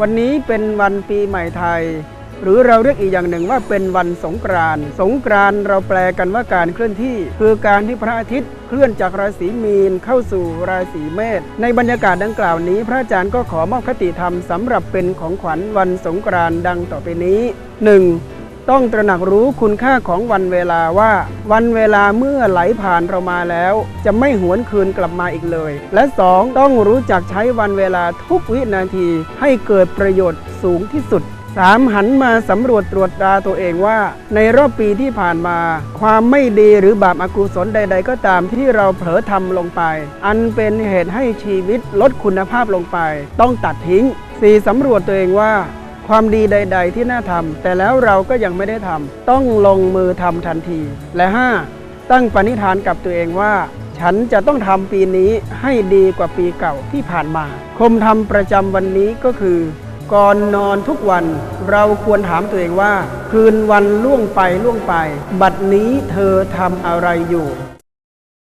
วันนี้เป็นวันปีใหม่ไทย หรือเราเรียกอีกอย่างหนึ่งว่าเป็นวันสงกรานต์สงกรานต์เราแปลกันว่าการเคลื่อนที่ คือการที่พระอาทิตย์เคลื่อนจากราศีมีนเข้าสู่ราศีเมษในบรรยากาศดังกล่าวนี้ พระอาจารย์ก็ขอมอบคติธรรมสำหรับเป็นของขวัญวันสงกรานต์ดังต่อไปนี้ 1. ต้องตระหนักรู้คุณค่าของวันเวลาว่า วันเวลาเมื่อไหลผ่านเรามาแล้ว จะไม่หวนคืนกลับมาอีกเลย และ 2. ต้องรู้จักใช้วันเวลาทุกวินาทีให้เกิดประโยชน์สูงที่สุดสามหันมาสำรวจตรวจตราตัวเองว่า ในรอบปีที่ผ่านมา ความไม่ดีหรือบาปอกุศลใด ๆ ก็ตามที่เราเผลอทำลงไป อันเป็นเหตุให้ชีวิตลดคุณภาพลงไป ต้องตัดทิ้ง 4. สำรวจตัวเองว่า ความดีใด ๆ ที่น่าทำแต่แล้วเราก็ยังไม่ได้ทำต้องลงมือทำทันที และ 5. ตั้งปณิธานกับตัวเองว่า ฉันจะต้องทำปีนี้ให้ดีกว่าปีเก่าที่ผ่านมา คมทำประจำวันนี้ก็คือ ก่อนนอนทุกวันเราควรถามตัวเองว่า คืนวันล่วงไปล่วงไป บัดนี้เธอทำอะไรอยู่